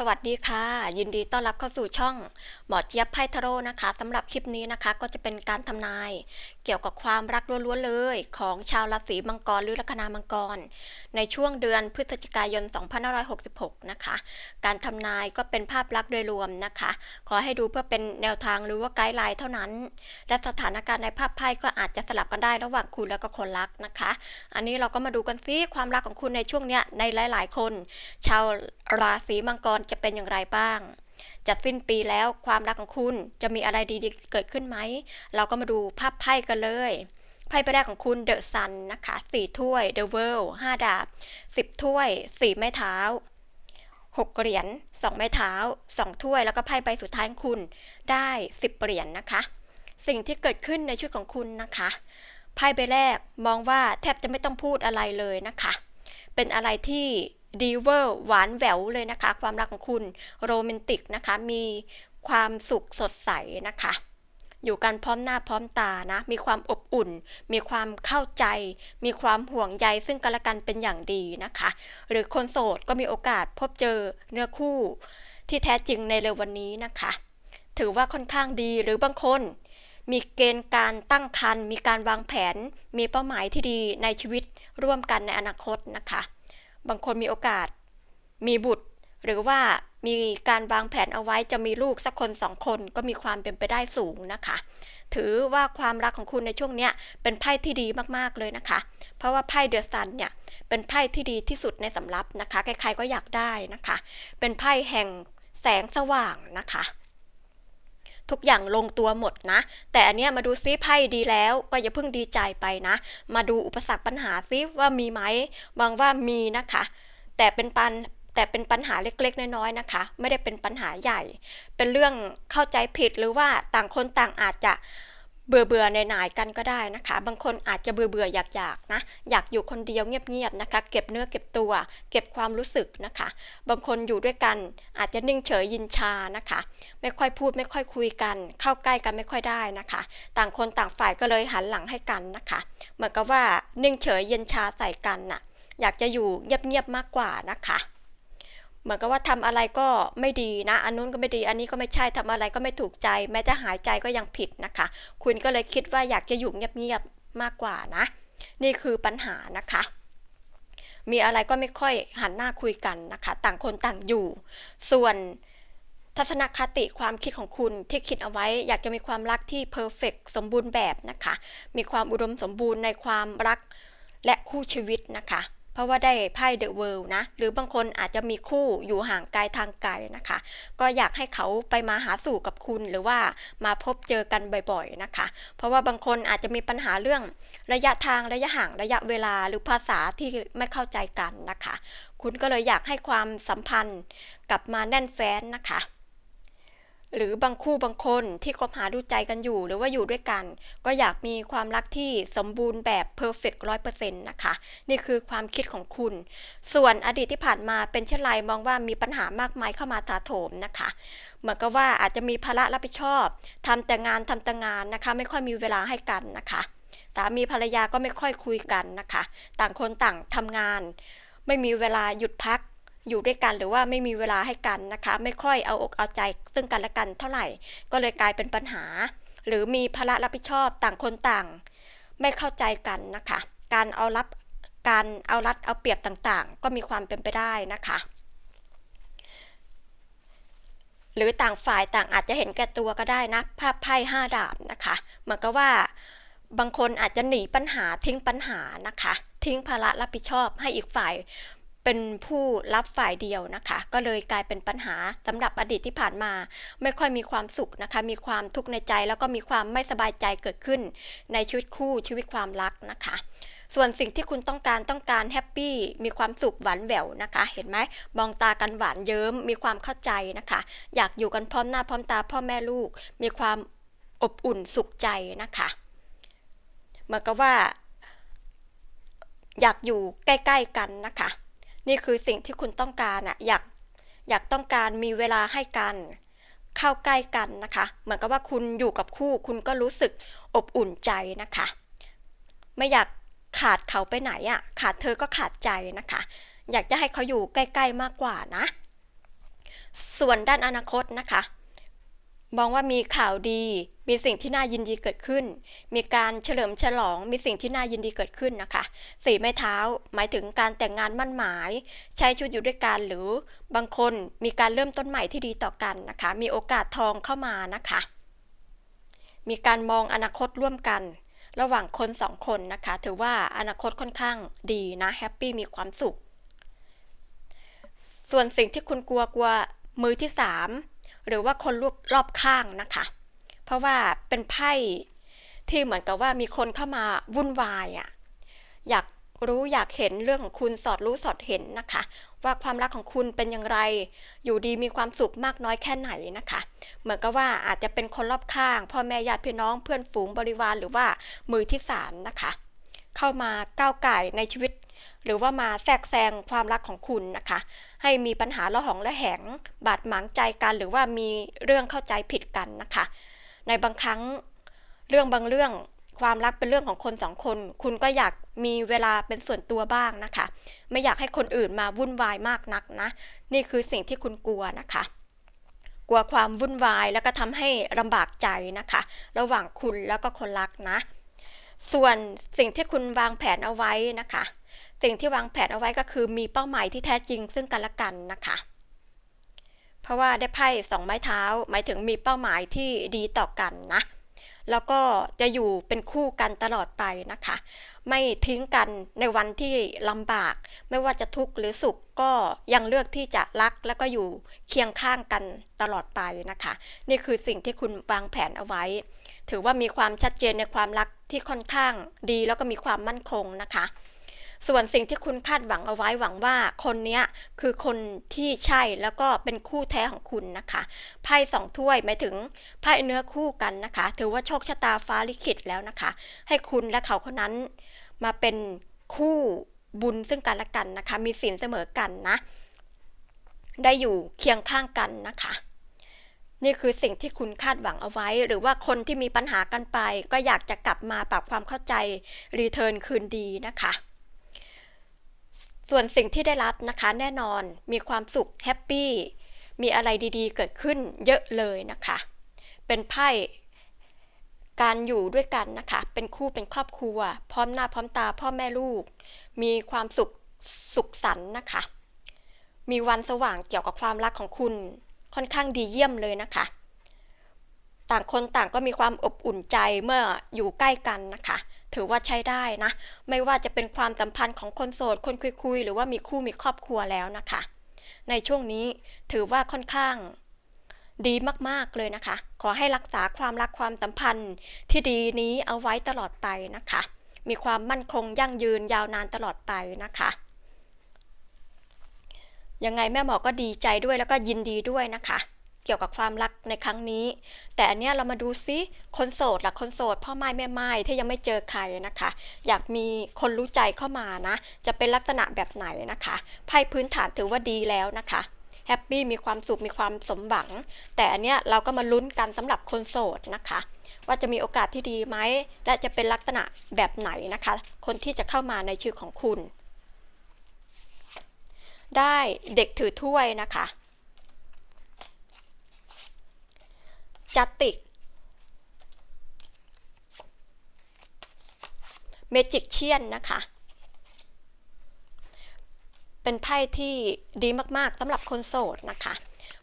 สวัสดีค่ะ ยินดีต้อนรับเข้าสู่ช่องหมอเจี๊ยบไพ่ทโร่นะคะสำหรับคลิปนี้นะคะ ก็จะเป็นการทำนาย เกี่ยวกับความรักล้วนๆเลย ของชาวราศีมังกรหรือลัคนามังกร ในช่วงเดือนพฤศจิกายน 2566 นะคะ การทำนายก็เป็นภาพลักษณ์โดยรวมนะคะ ขอให้ดูเพื่อเป็นแนวทางหรือว่าไกด์ไลน์เท่านั้น และสถานการณ์ในภาพไพ่ก็อาจจะสลับกันได้ระหว่างคุณแล้วก็คนรักนะคะ อันนี้เราก็มาดูกันซิความรักของคุณในช่วงเนี้ยในหลาย ๆ คน ชาวราศีมังกรจะเป็นอย่างไรบ้าง จะสิ้นปีแล้วความรักของคุณจะมีอะไรดีๆเกิดขึ้นไหม เราก็มาดูภาพไพ่กันเลยไพ่ใบแรกของคุณเดอะซันนะคะสี่ถ้วยเดอะเวิลห้าดาบสิบถ้วยสี่ไม้เท้าหกเหรียญสองไม้เท้าสองถ้วย แล้วก็ไพ่ใบสุดท้ายของคุณได้สิบเหรียญนะคะ สิ่งที่เกิดขึ้นในชีวิตของคุณนะคะไพ่ใบแรกมองว่าแทบจะไม่ต้องพูดอะไรเลยนะคะ เป็นอะไรที่ ดีเวอร์หวานแหววเลยนะคะ ความรักของคุณโรแมนติกนะคะ มีความสุขสดใสนะคะ อยู่กันพร้อมหน้าพร้อมตานะ มีความอบอุ่น มีความเข้าใจ มีความห่วงใยซึ่งกันและกันเป็นอย่างดีนะคะ หรือคนโสดก็มีโอกาสพบเจอเนื้อคู่ที่แท้จริงในเร็ววันนี้นะคะ ถือว่าค่อนข้างดีหรือบางคนมีเกณฑ์การตั้งครรภ์มีการวางแผน มีเป้าหมายที่ดีในชีวิตร่วมกันในอนาคตนะคะ บางคนมีโอกาส มีบุตร หรือว่ามีการวางแผนเอาไว้จะมีลูกสักคนสองคนก็มีความเป็นไปได้สูงนะคะ ถือว่าความรักของคุณในช่วงเนี้ยเป็นไพ่ที่ดีมากๆเลยนะคะ เพราะว่าไพ่เดอะซันเนี่ยเป็นไพ่ที่ดีที่สุดในสำรับนะคะ ใครๆก็อยากได้นะคะ เป็นไพ่แห่งแสงสว่างนะคะ ทุกอย่างลงตัวหมดนะ แต่อันเนี้ยมาดูซิไพ่ดีแล้วก็อย่าเพิ่งดีใจไปนะ มาดูอุปสรรคปัญหาซิว่ามีไหมบางว่ามีนะคะ แต่เป็นปันแต่เป็นปัญหาเล็กๆ น้อยๆ นะคะ ไม่ได้เป็นปัญหาใหญ่ เป็นเรื่องเข้าใจผิดหรือว่าต่างคนต่างอาจจะ เบื่อเบื่อในหนายๆกันก็ได้นะคะ บางคนอาจจะเบื่อเบื่ออยากอยากๆนะ อยากอยู่คนเดียวเงียบๆนะคะ เก็บเนื้อเก็บตัว เก็บความรู้สึกนะคะ บางคนอยู่ด้วยกันอาจจะนิ่งเฉยยินชานะคะ ไม่ค่อยพูดไม่ค่อยคุยกัน เข้าใกล้กันไม่ค่อยได้นะคะ ต่างคนต่างฝ่ายก็เลยหันหลังให้กันนะคะ เหมือนกับว่านิ่งเฉยเย็นชาใส่กันน่ะ อยากจะอยู่เงียบๆมากกว่านะคะ เหมือนกับว่าทำอะไรก็ไม่ดีนะ อันนู้นก็ไม่ดี อันนี้ก็ไม่ใช่ทำอะไรก็ไม่ถูกใจ แม้แต่หายใจก็ยังผิดนะคะ คุณก็เลยคิดว่าอยากจะอยู่เงียบๆมากกว่านะ นี่คือปัญหานะคะ มีอะไรก็ไม่ค่อยหันหน้าคุยกันนะคะ ต่างคนต่างอยู่ ส่วนทัศนคติความคิดของคุณที่คิดเอาไว้อยากจะมีความรักที่เพอร์เฟกสมบูรณ์แบบนะคะ มีความอุดมสมบูรณ์ในความรักและคู่ชีวิตนะคะ เพราะว่าได้ไพ่เดอะเวิลด์นะ หรือบางคนอาจจะมีคู่อยู่ห่างไกลทางไกลนะคะ ก็อยากให้เขาไปมาหาสู่กับคุณหรือว่ามาพบเจอกันบ่อยๆนะคะ เพราะว่าบางคนอาจจะมีปัญหาเรื่องระยะทางระยะห่างระยะเวลาหรือภาษาที่ไม่เข้าใจกันนะคะ คุณก็เลยอยากให้ความสัมพันธ์กลับมาแน่นแฟ้นนะคะ หรือบางคู่บางคนที่คบหาดูใจกันอยู่หรือว่าอยู่ด้วยกัน ก็อยากมีความรักที่สมบูรณ์แบบเพอร์เฟกต์ร้อยเปอร์เซ็นต์นะคะ นี่คือความคิดของคุณ ส่วนอดีตที่ผ่านมาเป็นเช่นไรมองว่ามีปัญหามากมายเข้ามาถาโถมนะคะเหมือนกับว่าอาจจะมีภาระรับผิดชอบทำแต่งานทำแต่งานนะคะ ไม่ค่อยมีเวลาให้กันนะคะสามีภรรยาก็ไม่ค่อยคุยกันนะคะ ต่างคนต่างทำงาน ไม่มีเวลาหยุดพัก อยู่ด้วยกันหรือว่าไม่มีเวลาให้กันนะคะ ไม่ค่อยเอาอกเอาใจซึ่งกันและกันเท่าไหร่ ก็เลยกลายเป็นปัญหา หรือมีภาระรับผิดชอบต่างคนต่าง ไม่เข้าใจกันนะคะ การเอารับการเอารัดเอาเปรียบต่างๆ ก็มีความเป็นไปได้นะคะ หรือต่างฝ่ายต่างอาจจะเห็นแก่ตัวก็ได้นะภาพไพ่ห้าดาบนะคะเหมือนกับว่าบางคนอาจจะหนีปัญหาทิ้งปัญหานะคะ ทิ้งภาระรับผิดชอบให้อีกฝ่าย เป็นผู้รับฝ่ายเดียวนะคะ ก็เลยกลายเป็นปัญหาสำหรับอดีตที่ผ่านมา ไม่ค่อยมีความสุขนะคะ มีความทุกข์ในใจแล้วก็มีความไม่สบายใจเกิดขึ้น ในชีวิตคู่ชีวิตความรักนะคะ ส่วนสิ่งที่คุณต้องการต้องการแฮปปี้มีความสุขหวานแหววนะคะ เห็นไหมมองตากันหวานเยิ้มมีความเข้าใจนะคะ อยากอยู่กันพร้อมหน้าพร้อมตาพ่อแม่ลูก มีความอบอุ่นสุขใจนะคะเหมือนกับว่า อยากอยู่ใกล้ ๆ กันนะคะ นี่คือสิ่งที่คุณต้องการอะอยากอยากต้องการมีเวลาให้กัน เข้าใกล้กันนะคะ เหมือนกับว่าคุณอยู่กับคู่ คุณก็รู้สึกอบอุ่นใจนะคะ ไม่อยากขาดเขาไปไหนอะขาดเธอก็ขาดใจนะคะ อยากจะให้เขาอยู่ใกล้ๆมากกว่านะ ส่วนด้านอนาคตนะคะ มองว่ามีข่าวดี มีสิ่งที่น่ายินดีเกิดขึ้น มีการเฉลิมฉลอง มีสิ่งที่น่ายินดีเกิดขึ้นนะคะสี่ไม้เท้า หมายถึงการแต่งงานมั่นหมาย ใช้ชีวิตอยู่ด้วยกันหรือบางคนมีการเริ่มต้นใหม่ที่ดีต่อกันนะคะ มีโอกาสทองเข้ามานะคะ มีการมองอนาคตร่วมกัน ระหว่างคนสองคนนะคะ ถือว่าอนาคตค่อนข้างดีนะแฮปปี้มีความสุข ส่วนสิ่งที่คุณกลัวกลัวมือที่สามหรือว่าคนรอบรอบข้างนะคะ เพราะว่าเป็นไพ่ที่เหมือนกับว่ามีคนเข้ามาวุ่นวายอะ่ะอยากรู้อยากเห็นเรื่องของคุณสอดรู้สอดเห็นนะคะ ว่าความรักของคุณเป็นอย่างไร อยู่ดีมีความสุขมากน้อยแค่ไหนนะคะ เหมือนกับว่าอาจจะเป็นคนรอบข้างพ่อแม่ญาติพี่น้องเพื่อนฝูงบริวารหรือว่ามือที่สามนะคะ เข้ามาก้าวไก่ในชีวิต หรือว่ามาแทรกแซงความรักของคุณนะคะ ให้มีปัญหาละหองละแหง บาดหมางใจกันหรือว่ามีเรื่องเข้าใจผิดกันนะคะ ในบางครั้งเรื่องบางเรื่องความรักเป็นเรื่องของคนสองคน คุณก็อยากมีเวลาเป็นส่วนตัวบ้างนะคะ ไม่อยากให้คนอื่นมาวุ่นวายมากนักนะ นี่คือสิ่งที่คุณกลัวนะคะ กลัวความวุ่นวายแล้วก็ทำให้ลำบากใจนะคะ ระหว่างคุณแล้วก็คนรักนะ ส่วนสิ่งที่คุณวางแผนเอาไว้นะคะ สิ่งที่วางแผนเอาไว้ก็คือมีเป้าหมายที่แท้จริงซึ่งกันและกันนะคะ เพราะว่าได้ไพ่สองไม้เท้า หมายถึงมีเป้าหมายที่ดีต่อกันนะ แล้วก็จะอยู่เป็นคู่กันตลอดไปนะคะ ไม่ทิ้งกันในวันที่ลำบาก ไม่ว่าจะทุกข์หรือสุขก็ยังเลือกที่จะรักแล้วก็อยู่เคียงข้างกันตลอดไปนะคะ นี่คือสิ่งที่คุณวางแผนเอาไว้ ถือว่ามีความชัดเจนในความรักที่ค่อนข้างดีแล้วก็มีความมั่นคงนะคะ ส่วนสิ่งที่คุณคาดหวังเอาไว้หวังว่าคนนี้คือคนที่ใช่แล้วก็เป็นคู่แท้ของคุณนะคะไพ่สองถ้วยหมายถึงไพ่เนื้อคู่กันนะคะ ถือว่าโชคชะตาฟ้าลิขิตแล้วนะคะ ให้คุณและเขาคนนั้นมาเป็นคู่บุญซึ่งกันและกันนะคะ มีสินเสมอกันนะ ได้อยู่เคียงข้างกันนะคะนี่คือสิ่งที่คุณคาดหวังเอาไว้ หรือว่าคนที่มีปัญหากันไป ก็อยากจะกลับมาปรับความเข้าใจรีเทิร์นคืนดีนะคะ ส่วนสิ่งที่ได้รับนะคะแน่นอนมีความสุขแฮปปี้มีอะไรดีๆ เกิดขึ้นเยอะเลยนะคะ เป็นไพ่การอยู่ด้วยกันนะคะ เป็นคู่เป็นครอบครัว พร้อมหน้าพร้อมตาพ่อแม่ลูก มีความสุขสุขสันต์นะคะ มีวันสว่างเกี่ยวกับความรักของคุณค่อนข้างดีเยี่ยมเลยนะคะ ต่างคนต่างก็มีความอบอุ่นใจเมื่ออยู่ใกล้กันนะคะ ถือว่าใช้ได้นะ ไม่ว่าจะเป็นความสัมพันธ์ของคนโสด คนคุยๆ หรือว่ามีคู่มีครอบครัวแล้วนะคะ ในช่วงนี้ถือว่าค่อนข้างดีมากๆเลยนะคะ ขอให้รักษาความรักความสัมพันธ์ที่ดีนี้เอาไว้ตลอดไปนะคะ มีความมั่นคงยั่งยืนยาวนานตลอดไปนะคะยังไงแม่หมอก็ดีใจด้วยแล้วก็ยินดีด้วยนะคะ เกี่ยวกับความรักในครั้งนี้ แต่อันเนี้ยเรามาดูซิคนโสดหลักคนโสดพ่อไม้แม่ไม้ที่ยังไม่เจอใครนะคะ อยากมีคนรู้ใจเข้ามานะ จะเป็นลักษณะแบบไหนนะคะไพ่พื้นฐานถือว่าดีแล้วนะคะแฮปปี้มีความสุขมีความสมหวัง แต่อันเนี้ยเราก็มาลุ้นกันสำหรับคนโสดนะคะ ว่าจะมีโอกาสที่ดีไหมและจะเป็นลักษณะแบบไหนนะคะ คนที่จะเข้ามาในชื่อของคุณ ได้เด็กถือถ้วยนะคะ จัตติกเมจิกเชียนนะคะ เป็นไพ่ที่ดีมากๆสำหรับคนโสดนะคะ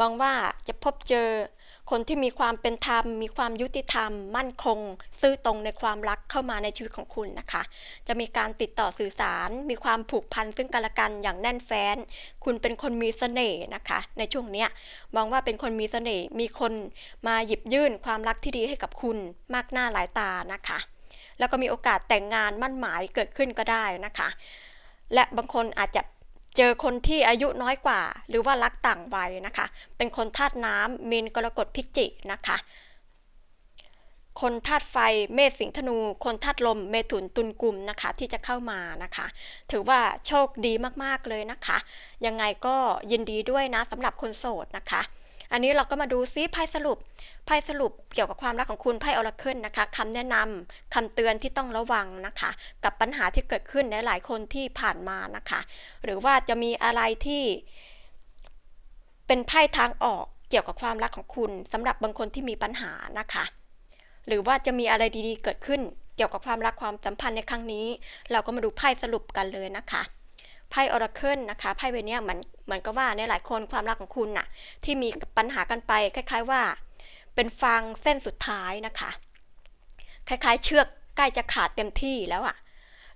มองว่าจะพบเจอ คนที่มีความเป็นธรรม มีความยุติธรรม มั่นคง ซื่อตรงในความรักเข้ามาในชีวิตของคุณนะคะ จะมีการติดต่อสื่อสาร มีความผูกพันซึ่งกันและกันอย่างแน่นแฟ้น คุณเป็นคนมีเสน่ห์นะคะ ในช่วงเนี้ยมองว่าเป็นคนมีเสน่ห์มีคนมาหยิบยื่นความรักที่ดีให้กับคุณมากหน้าหลายตานะคะ แล้วก็มีโอกาสแต่งงานมั่นหมายเกิดขึ้นก็ได้นะคะ และบางคนอาจจะ เจอคนที่อายุน้อยกว่า หรือว่ารักต่างวัยนะคะ เป็นคนธาตุน้ำมีนกรกฎพิจินะคะ คนธาตุไฟเมษสิงห์ธนู คนธาตุลมเมถุนตุลกุมนะคะ ที่จะเข้ามานะคะ ถือว่าโชคดีมากๆเลยนะคะ ยังไงก็ยินดีด้วยนะสำหรับคนโสดนะคะ อันนี้เราก็มาดูซิไพ่สรุปไพ่สรุปเกี่ยวกับความรักของคุณไพ่ออราเคิลนะคะคำแนะนำคำเตือนที่ต้องระวังนะคะ กับปัญหาที่เกิดขึ้นในหลายคนที่ผ่านมานะคะ หรือว่าจะมีอะไรที่ เป็นไพ่ทางออกเกี่ยวกับความรักของคุณสำหรับบางคนที่มีปัญหานะคะ หรือว่าจะมีอะไรดีๆ เกิดขึ้น เกี่ยวกับความรักความสัมพันธ์ในครั้งนี้ เราก็มาดูไพ่สรุปกันเลยนะคะ ไพ่ออราเคิลนะคะไพ่ใบนี้เหมือนเหมือนกับว่าในหลายคนความรักของคุณน่ะที่มีปัญหากันไปคล้าย ๆว่า เป็นฟางเส้นสุดท้ายนะคะ คล้ายๆ เชือกใกล้จะขาดเต็มที่แล้วอะ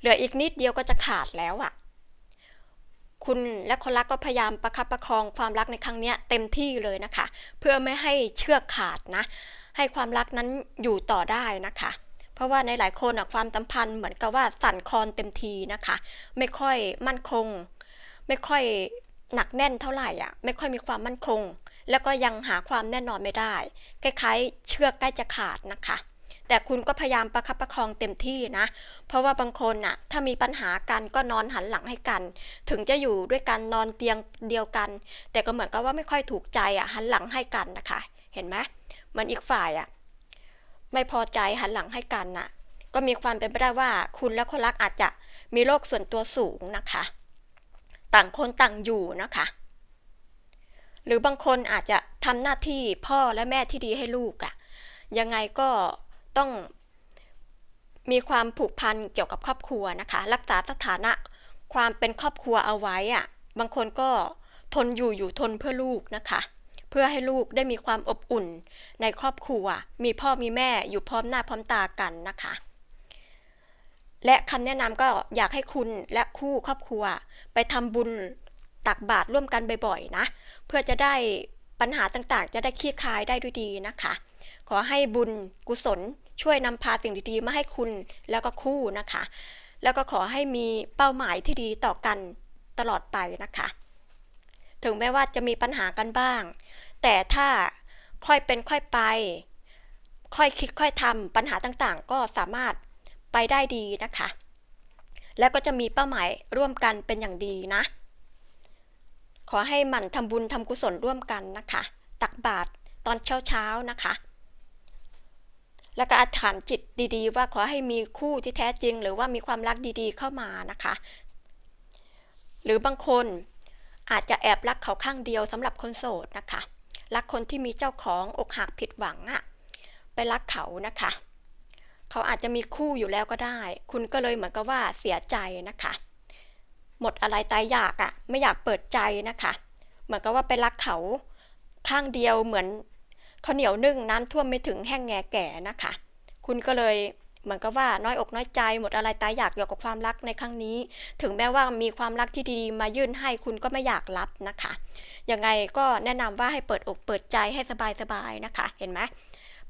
เหลืออีกนิดเดียวก็จะขาดแล้วอะคุณและคนรักก็พยายามประคับประคองความรักในครั้งนี้เต็มที่เลยนะคะ เพื่อไม่ให้เชือกขาดนะ ให้ความรักนั้นอยู่ต่อได้นะคะ เพราะว่าในหลายคนอะความสัมพันธ์เหมือนกับว่าสั่นคลอนเต็มทีนะคะ ไม่ค่อยมั่นคง ไม่ค่อยหนักแน่นเท่าไหร่อะ ไม่ค่อยมีความมั่นคง แล้วก็ยังหาความแน่นอนไม่ได้คล้ายๆเชือกใกล้จะขาดนะคะ แต่คุณก็พยายามประคับประคองเต็มที่นะ เพราะว่าบางคนอะ ถ้ามีปัญหากันก็นอนหันหลังให้กัน ถึงจะอยู่ด้วยกันนอนเตียงเดียวกัน แต่ก็เหมือนกับว่าไม่ค่อยถูกใจอะหันหลังให้กันนะคะ เห็นไหมมือนอีกฝ่ายอะ ไม่พอใจหันหลังให้กันน่ะ ก็มีความเป็นไปได้ว่าคุณและคนรักอาจจะมีโรคส่วนตัวสูงนะคะ ต่างคนต่างอยู่นะคะ หรือบางคนอาจจะทำหน้าที่พ่อและแม่ที่ดีให้ลูกอะ่ะยังไงก็ต้องมีความผูกพันเกี่ยวกับครอบครัวนะคะ รักษาสถานะความเป็นครอบครัวเอาไว้อะ่ะบางคนก็ทนอยู่อยู่ทนเพื่อลูกนะคะ เพื่อให้ลูกได้มีความอบอุ่น ในครอบครัว มีพ่อมีแม่อยู่พร้อมหน้าพร้อมตากันนะคะ และคำแนะนำก็อยากให้คุณและคู่ครอบครัว ไปทำบุญตักบาตรร่วมกันบ่อยๆนะ เพื่อจะได้ปัญหาต่างๆ จะได้คลี่คลายได้ด้วยดีนะคะ ขอให้บุญกุศลช่วยนำพาสิ่งดีๆ มาให้คุณแล้วก็คู่นะคะ แล้วก็ขอให้มีเป้าหมายที่ดีต่อกันตลอดไปนะคะ ถึงแม้ว่าจะมีปัญหากันบ้าง แต่ถ้าค่อยเป็นค่อยไป ค่อยคิดค่อยทำปัญหาต่างๆ ก็สามารถไปได้ดีนะคะ แล้วก็จะมีเป้าหมายร่วมกันเป็นอย่างดีนะ ขอให้หมั่นทำบุญทำกุศลร่วมกันนะคะ ตักบาตรตอนเช้าๆนะคะ แล้วก็อธิษฐานจิตดีๆ ว่าขอให้มีคู่ที่แท้จริง หรือว่ามีความรักดีๆ เข้ามานะคะ หรือบางคนอาจจะแอบรักเขาข้างเดียวสำหรับคนโสดนะคะ รักคนที่มีเจ้าของอกหักผิดหวังอะไปรักเขานะคะ เขาอาจจะมีคู่อยู่แล้วก็ได้ คุณก็เลยเหมือนกับว่าเสียใจนะคะ หมดอะไรตายอยากอะ่ะไม่อยากเปิดใจนะคะ เหมือนกับว่าไปรักเขาข้างเดียวเหมือนข้าวเหนียวนึ่งน้ำท่วมไม่ถึงแห้งแง่แก่นะคะ คุณก็เลย เหมือนกับว่าน้อยอกน้อยใจหมดอะไรตายอยากเกี่ยวกับความรักในครั้งนี้ ถึงแม้ว่ามีความรักที่ดีๆมายื่นให้คุณก็ไม่อยากรับนะคะยังไงก็แนะนำว่าให้เปิดอกเปิดใจให้สบายๆนะคะ เห็นไหม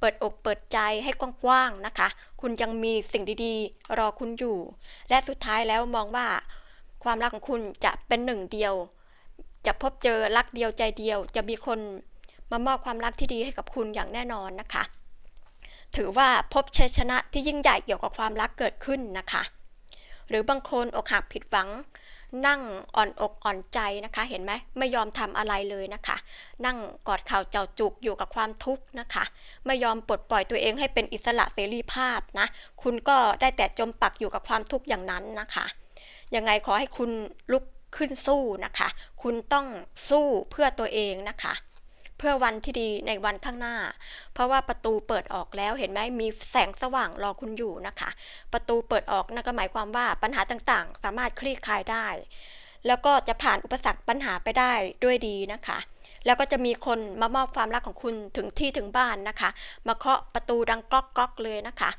เปิดอกเปิดใจให้กว้างๆนะคะ คุณยังมีสิ่งดีๆ รอคุณอยู่ และสุดท้ายแล้วมองว่า ความรักของคุณจะเป็นหนึ่งเดียว จะพบเจอรักเดียวใจเดียว จะมีคนมามอบความรักที่ดีให้กับคุณอย่างแน่นอนนะคะ ถือว่าพบชัยชนะที่ยิ่งใหญ่เกี่ยวกับความรักเกิดขึ้นนะคะ หรือบางคนอกหักผิดหวัง นั่งอ่อนอกอ่อนใจนะคะ เห็นไหมไม่ยอมทำอะไรเลยนะคะ นั่งกอดเข่าเจ้าจุกอยู่กับความทุกข์นะคะ ไม่ยอมปลดปล่อยตัวเองให้เป็นอิสระเสรีภาพนะ คุณก็ได้แต่จมปักอยู่กับความทุกข์อย่างนั้นนะคะยังไงขอให้คุณลุกขึ้นสู้นะคะ คุณต้องสู้เพื่อตัวเองนะคะ เพื่อวันที่ดีในวันข้างหน้า เพราะว่าประตูเปิดออกแล้วเห็นไหมมีแสงสว่างรอคุณอยู่นะคะ ประตูเปิดออกนั่นก็หมายความว่าปัญหาต่างๆ สามารถคลี่คลายได้ แล้วก็จะผ่านอุปสรรคปัญหาไปได้ด้วยดีนะคะ แล้วก็จะมีคนมามอบความรักของคุณถึงที่ถึงบ้านนะคะ มาเคาะประตูดังก๊อกก๊อกเลยนะคะ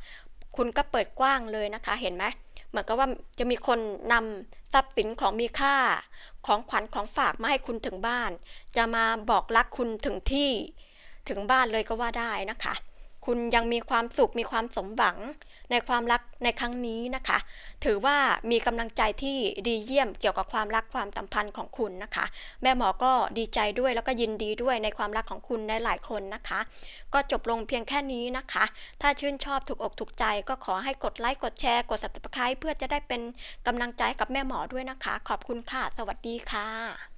คุณก็เปิดกว้างเลยนะคะ เห็นไหมเหมือนกับว่าจะมีคนนำทรัพย์สินของมีค่า ของขวัญของฝากมาให้คุณถึงบ้าน จะมาบอกรักคุณถึงที่ถึงบ้านเลยก็ว่าได้นะคะ คุณยังมีความสุขมีความสมหวัง ในความรักในครั้งนี้นะคะ ถือว่ามีกำลังใจที่ดีเยี่ยมเกี่ยวกับความรักความสัมพันธ์ของคุณนะคะ แม่หมอก็ดีใจด้วยแล้วก็ยินดีด้วยในความรักของคุณในหลายคนนะคะ ก็จบลงเพียงแค่นี้นะคะ ถ้าชื่นชอบถูกอกถูกใจก็ขอให้กดไลค์กดแชร์กด subscribe เพื่อจะได้เป็นกำลังใจกับแม่หมอด้วยนะคะ ขอบคุณค่ะ สวัสดีค่ะ